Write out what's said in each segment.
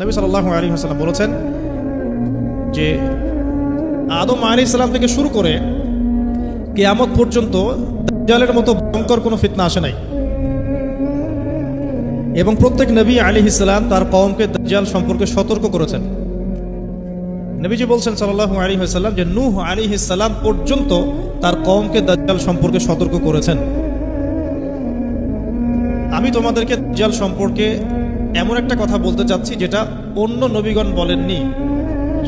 নবী সাল্লাহ আলী হাসাল্লাম বলেছেন যে আদম আলী ইসলাম থেকে শুরু করে কেয়ামত পর্যন্ত দাজ্জালের মতো ভয়ঙ্কর কোনো ফিতনা আসে নাই। এবং প্রত্যেক নবী আলী ইসলাম তার কওমকে দাজ্জাল সম্পর্কে সতর্ক করেছেন। নবীজি বলছেন সাল্লাহ আলী হাসাল্লাম যে নূহ আলী ইসলাম পর্যন্ত তার কওমকে দাজ্জাল সম্পর্কে সতর্ক করেছেন। আমি তোমাদেরকে দাজ্জাল সম্পর্কে এমন একটা কথা বলতে চাচ্ছি যেটা অন্য নবীগণ বলেননি।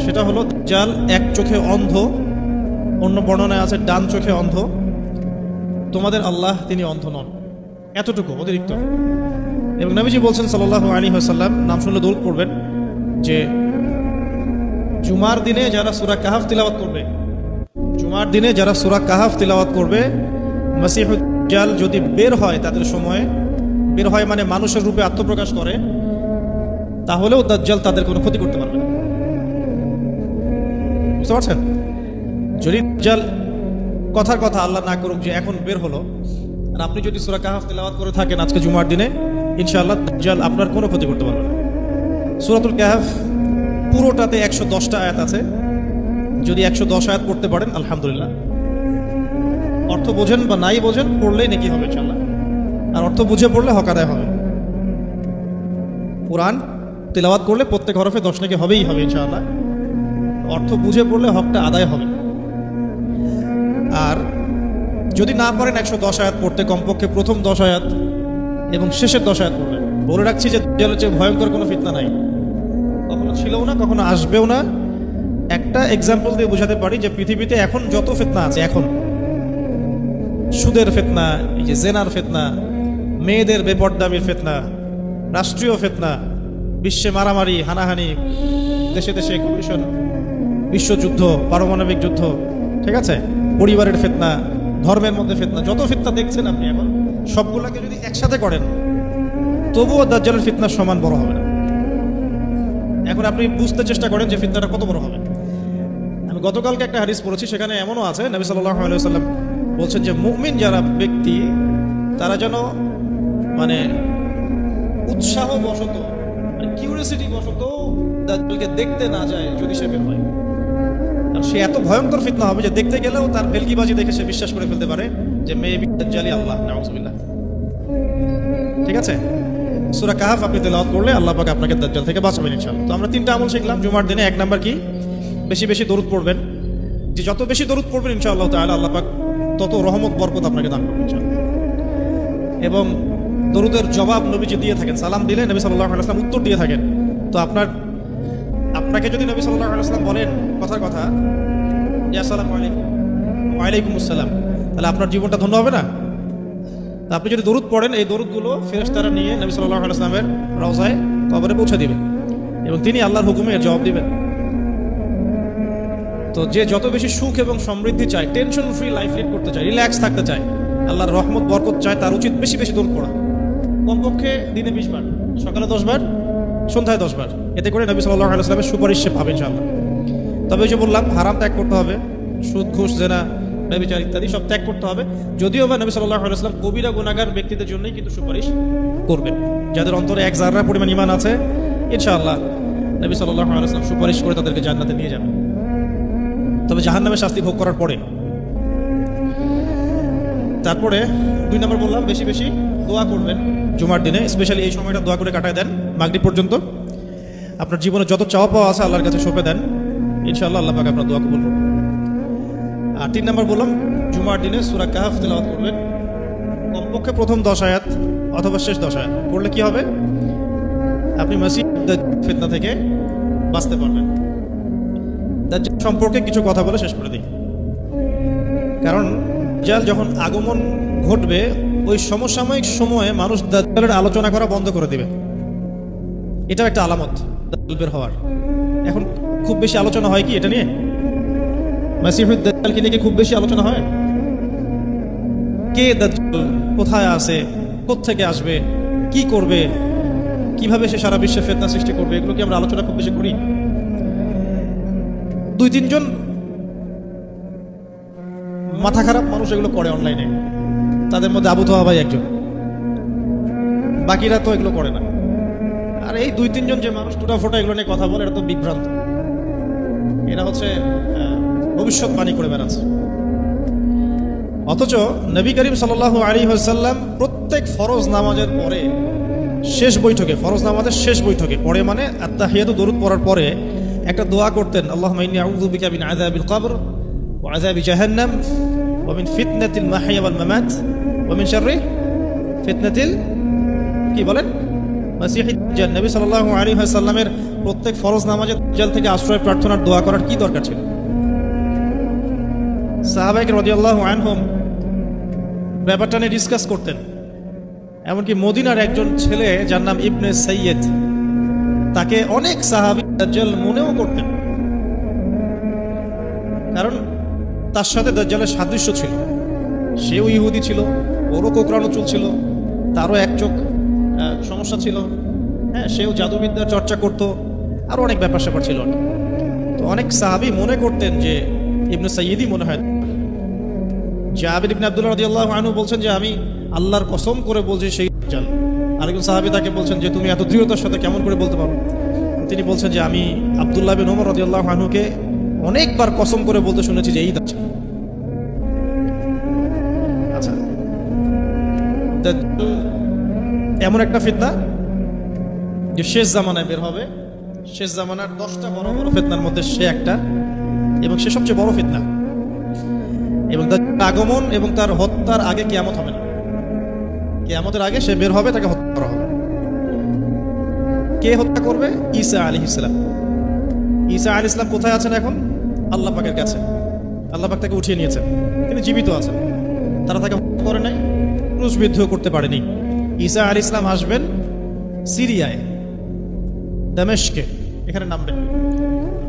সেটা হলো জাল এক চোখে অন্ধ, অন্য বর্ণনায় আছে, ডান চোখে অন্ধ। তোমাদের আল্লাহ তিনি অন্ধ নন। এতটুকু অতিরিক্ত। এবং নবীজি বলছেন সাল্লাহ আলী হাসাল্লাম নাম শুনলে দৌড় করবেন যে জুমার দিনে যারা সুরা কাহাফ তিলাওয়াত করবে, জুমার দিনে যারা সুরা কাহাফ তিলাওয়াত করবে মাসিহুজ্জাল যদি বের হয় তাদের সময়ে বের হয় মানে মানুষের রূপে আত্মপ্রকাশ করে, তাহলেও দাজ্জাল তাদের কোনো ক্ষতি করতে পারবে বুঝতে পারছেন? যদি দাজ্জাল কথার কথা আল্লাহ না করুক যে এখন বের হলো, আর আপনি যদি সুরা কাহাফ তিলাওয়াত করে থাকেন আজকে জুমার দিনে, ইনশাআল্লাহ দাজ্জাল আপনার কোনো ক্ষতি করতে পারবে না। সুরাতুল কাহাফ পুরোটাতে একশো দশটা আয়াত আছে। যদি একশো দশ আয়াত পড়তে পারেন, আলহামদুলিল্লাহ। অর্থ বোঝেন বা নাই বোঝেন, পড়লেই নাকি হবে ইনশাল্লাহ আর অর্থ বুঝে পড়লে হক আদায় হবে। কোরআন তেলাওয়াত করলে প্রত্যেক হরফে দশ নাকি হবেই হবে ইনশাআল্লাহ। অর্থ বুঝে পড়লে হকটা আদায় হবে। আর যদি না পারেন একশো দশ আয়াত পড়তে, কমপক্ষে প্রথম দশ আয়াত এবং শেষের দশ আয়াত পড়বেন বলে রাখছি যে হচ্ছে ভয়ঙ্কর কোনো ফিতনা নাই। কখনো ছিলও না, কখনো আসবেও না। একটা এক্সাম্পল দিয়ে বোঝাতে পারি যে পৃথিবীতে এখন যত ফেতনা আছে, এখন সুদের ফেতনা, এই যে জেনার ফেতনা মেয়েদের বেপর্দামির ফেতনা, রাষ্ট্রীয় ফেতনা, বিশ্বে মারামারি, হানাহানি, দেশে দেশে কমিশন, বিশ্বযুদ্ধ, পারমাণবিক যুদ্ধ, ঠিক আছে? পরিবারের ফেতনা, ধর্মের মধ্যে ফেতনা, যত ফিতনা দেখছেন আপনি এখন, সবগুলোকে যদি একসাথে করেন, তবুও দাজ্জালের ফিতনার সমান বড় হবে না। এখন আপনি বুঝতে চেষ্টা করেন যে ফিতনাটা কত বড় হবে। আমি গতকালকে একটা হাদিস পড়েছি, সেখানে এমনও আছে, নবী সাল্লাহ আলাইসাল্লাম বলছেন যে মুমিন যারা ব্যক্তি, তারা যেন মানে উৎসাহ বশত কিউরিয়াসিটি বশত দাজ্জালকে দেখতে না যায় যদি সে বের হয়। আর সে এত ভয়ঙ্কর ফিতনা হবে যে দেখতে গেলেও তার ভেলকিবাজি দেখে সে বিশ্বাস করে ফেলতে পারে যে মেয়ে দাজ্জালি আল্লাহ, নাউজুবিল্লাহ। ঠিক আছে? সুরা কাহাফ আপনি তেলাওয়াত করলে আল্লাহ পাক আপনাকে দাজ্জাল থেকে বাঁচাবেন ইনশাআল্লাহ। তো আমরা তিনটা আমল শিখলাম, জুমার দিনে এক নাম্বার কি? বেশি বেশি দরুদ পড়বেন। যে যত বেশি দরুদ পড়বেন ইনশাআল্লাহ তাআলা আল্লাহ পাক তত রহমত, বরকত আপনাকে দান করবেন ইনশাআল্লাহ। এবং দরুদের জবাব নবীজি দিয়ে থাকেন, সালাম দিলে নবী সাল্লাল্লাহু আলাইহি উত্তর দিয়ে থাকেন। তো আপনার, আপনাকে যদি নবী আলাইহি বলেন, কথার কথা, ইয়া আসসালামু আলাইকুম ওয়ালাইকুম আসসালাম তাহলে আপনার জীবনটা ধন্য হবে না? আপনি যদি দরুদ পড়েন, এই দরুদগুলো ফেরেশতারা নিয়ে নবী সাল্লাল্লাহু আলাইহি ওয়াসাল্লামের রওজায় কবরে পৌঁছে দিবেন এবং তিনি আল্লাহর হুকুমে এর জবাব দিবেন। তো যে যত বেশি সুখ এবং সমৃদ্ধি চায় টেনশন ফ্রি লাইফ লিড করতে চায় রিল্যাক্স থাকতে চায়, আল্লাহর রহমত, বরকত চায়, তার উচিত বেশি বেশি দূর পড়া। কমপক্ষে দিনে বিশ বার, সকালে দশ বার, সন্ধ্যায় দশ বার। এতে করে নবী সাল্লাহ আলাইসলামের সুপারিশ সে পাবে তবে যে বললাম, হারাম ত্যাগ করতে হবে, সুদ, ঘুষ, জেনা ব্যবচার ইত্যাদি সব ত্যাগ করতে হবে। যদিও বা নবী সাল্লাহ আলাইসলাম কবিরা গুণাগার ব্যক্তিদের জন্যই কিন্তু সুপারিশ করবেন। যাদের অন্তরে এক জাররা পরিমাণ ইমান আছে, ইনশাআল্লাহ নবী সাল্লাহ আলাইসলাম সুপারিশ করে তাদেরকে জান্নাতে নিয়ে যাবেন। তবে জাহান নামে শাস্তি ভোগ করার পরে তারপরে দুই নম্বর বললাম, বেশি বেশি দোয়া করবেন জুমার দিনে স্পেশালি এই সময়টা দোয়া করে কাটায় দেন মাগরিব পর্যন্ত। আপনার জীবনে যত চাওয়া পাওয়া আছে আল্লাহর কাছে সঁপে দেন। ইনশাআল্লাহ আল্লাহ পাকে আপনার দোয়া কবুল করবেন আর তিন নম্বর বললাম, জুমার দিনে সুরা কাহাফ তেলাওয়াত করবেন। কমপক্ষে প্রথম দশ আয়াত অথবা শেষ দশ আয়াত। করলে কি হবে? আপনি মসজিদ ফিতনা থেকে বাঁচতে পারবেন। সম্পর্কে কিছু কথা বলে শেষ করে দিই। কারণ দাজ্জাল যখন আগমন ঘটবে, ওই সমসাময়িক সময়ে মানুষ দাজ্জালের আলোচনা করা বন্ধ করে দিবে। এটাও একটা আলামত, দাজ্জাল বের হওয়ার। এখন খুব বেশি আলোচনা হয় কি এটা নিয়ে? মাসিহুদ দাজ্জালকে নিয়ে খুব বেশি আলোচনা হয়? কে দাজ্জাল? কোথায় আছে? থেকে আসবে? কি করবে? কীভাবে সে সারা বিশ্বে ফেতনা সৃষ্টি করবে? এগুলো কি আমরা আলোচনা খুব বেশি করি? দুই তিনজন মাথা খারাপ মানুষ এগুলো করে অনলাইনে। তাদের মধ্যে আবু তোহা ভাই একজন। বাকিরা তো এগুলো করে না। আর এই দুই, তিনজন যে মানুষ টুটা ফোটা এগুলো নিয়ে কথা বলে, এটা তো বিভ্রান্ত। এরা হচ্ছে ভবিষ্যৎবাণী করে বেড়াচ্ছে। অথচ নবী করিম সাল আলী হাসাল্লাম প্রত্যেক ফরজ নামাজের পরে শেষ বৈঠকে, ফরজ নামাজের শেষ বৈঠকে, পরে মানে আত্মাহিয়াতু দরুদ পড়ার পরে একটা দোয়া করতেন আল্লাহ মাইনি আউযু বিকা মিন আযাবিল কবর আযাবি জাহান্নাম। মাহইয়া ওয়াল মামাত ওয়া মিন শাররি ফিতনাতিল কি বলেন? মাসিহি দাজ্জাল নবী সাল্লাল্লাহু আলাইহি ওয়াসাল্লামের প্রত্যেক ফরজ নামাজের দাজ্জাল থেকে আশ্রয় প্রার্থনার দোয়া করার কি দরকার ছিল? সাহাবাইক রাদিয়াল্লাহু আনহুম ব্যাপারটা নিয়ে ডিসকাস করতেন। এমনকি মদিনার একজন ছেলে যার নাম ইবনে সৈয়দ তাকে অনেক সাহাবি দাজ্জাল মনেও করতেন। কারণ তার সাথে দাজ্জালের সাদৃশ্য ছিল। সেও ইহুদি ছিল, ওরও কোকরানো চুল ছিল, তারও এক চোখ সমস্যা ছিল। হ্যাঁ সেও জাদুবিদ্যার চর্চা করত, আরও অনেক ব্যাপার স্যাপার ছিল। তো অনেক সাহাবি মনে করতেন যে ইবনে সৈয়দই মনে হয়। জাবির ইবনে আব্দুল্লাহ রাদিয়াল্লাহু আনহু বলছেন যে, আমি আল্লাহর কসম করে বলছি সেই দাজ্জাল। আরেকজন সাহাবী তাকে বলছেন যে, তুমি এত দৃঢ়তার সাথে কেমন করে বলতে পারো? তিনি বলছেন যে, আমি আব্দুল্লাহ বিন ওমর রাদিয়াল্লাহু আনহুকে অনেকবার কসম করে বলতে শুনেছি যে, এই এমন একটা ফিতনা যে শেষ জামানায় বের হবে। শেষ জামানার দশটা বড় বড় ফিতনার মধ্যে সে একটা, এবং সে সবচেয়ে বড় ফিতনা। এবং তার আগমন এবং তার হত্যার আগে কিয়ামত হবে না। কিয়ামতের আগে সে বের হবে, তাকে হত্যা করা হবে। কে হত্যা করবে? ঈসা আলী ইসলাম ঈসা আলী ইসলাম কোথায় আছেন এখন? আল্লাহ পাকের কাছে। আল্লাহ পাক তাকে উঠিয়ে নিয়েছেন। তিনি জীবিত আছেন। তারা তাকে হত্যা করে নাই। ক্রুশবিদ্ধ করতে পারেনি। ঈসা আলী ইসলাম আসবেন সিরিয়ায়, দামেশকে। এখানে নামবেন।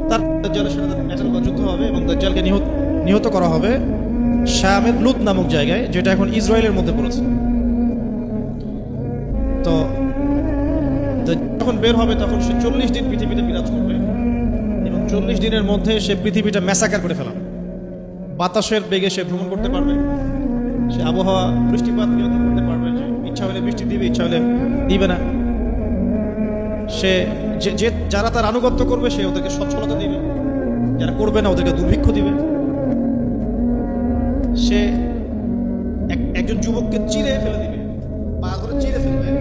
তার দাজ্জালের সাথে যুদ্ধ হবে এবং দাজ্জালকে নিহত নিহত করা হবে শামের লুত নামক জায়গায়, যেটা এখন ইসরায়েলের মধ্যে পড়েছে। তো যখন বের হবে, তখন সে চল্লিশ দিন পৃথিবীতে বিরাজ করবে। এবং চল্লিশ দিনের মধ্যে সে পৃথিবীটা ম্যাসাকার করে ফেলাবে। বাতাসের বেগে সে ভ্রমণ করতে পারবে। সে আবহাওয়া বৃষ্টিপাত নিয়ন্ত্রণ করতে পারবে ইচ্ছা হলে বৃষ্টি দিবে, ইচ্ছা হলে দিবে না? সে যে যারা তার আনুগত্য করবে, সে ওদেরকে সচ্ছলতা দিবে। যারা করবে না, ওদেরকে দুর্ভিক্ষ দিবে। সে এক- একজন যুবককে চিরে ফেলে দিবে। পা ধরে চিরে ফেলবে।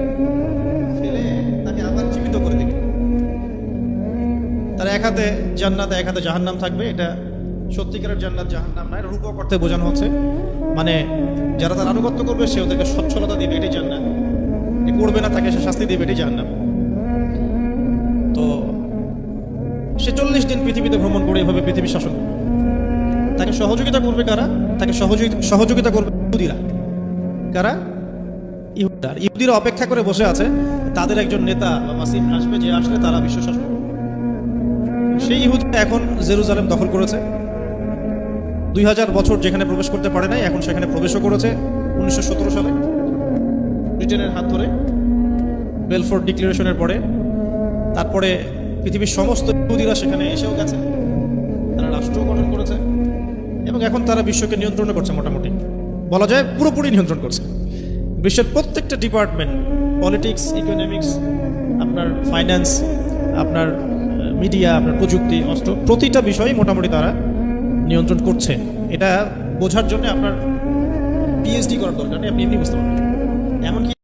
ফেলে তাকে আবার জীবিত করে দিবে। তার এক হাতে জান্নাত, এক হাতে জাহান্নাম থাকবে, এটা সত্যিকারের জান্নাত জাহান্নাম না এটা রূপক অর্থে বোঝানো হচ্ছে। মানে যারা তার আনুগত্য করবে, সে ওদেরকে সচ্ছলতা দিবে এটাই জান্নাত। করবে না, তাকে সে শাস্তি দেবে, এটাই জাহান্নাম। তো, সে চল্লিশ দিন পৃথিবীতে ভ্রমণ করে এভাবে পৃথিবী শাসন তাকে সহযোগিতা করবে কারা? তাকে সহযোগিতা করবে ইহুদিরা। কারা? ইহুদার। ইহুদিরা অপেক্ষা করে বসে আছে। তাদের একজন নেতা, বা মাসিম আসবে, যে আসলে তারা বিশ্ব শাসন সেই ইহুদিরা এখন জেরুজালেম দখল করেছে। দুই হাজার বছর যেখানে প্রবেশ করতে পারে নাই, এখন সেখানে প্রবেশও করেছে উনিশশো সতেরো সালে। ব্রিটেনের হাত ধরে বেলফোর্ড ডিক্লারেশনের পরে। তারপরে পৃথিবীর সমস্ত ইহুদিরা সেখানে এসেও গেছে। তারা রাষ্ট্র গঠন করেছে এবং এখন তারা বিশ্বকে নিয়ন্ত্রণ করছে মোটামুটি। বলা যায় পুরোপুরি নিয়ন্ত্রণ করছে। বিশ্বের প্রত্যেকটা ডিপার্টমেন্ট, পলিটিক্স, ইকোনমিক্স, আপনার ফাইন্যান্স, আপনার মিডিয়া, আপনার প্রযুক্তি, অস্ত্র, প্রতিটা বিষয়ই মোটামুটি তারা নিয়ন্ত্রণ করছে, এটা বোঝার জন্য আপনার পিএইচডি করার দরকার নেই, আপনি এমনি বুঝতে পারবেন। এমনকি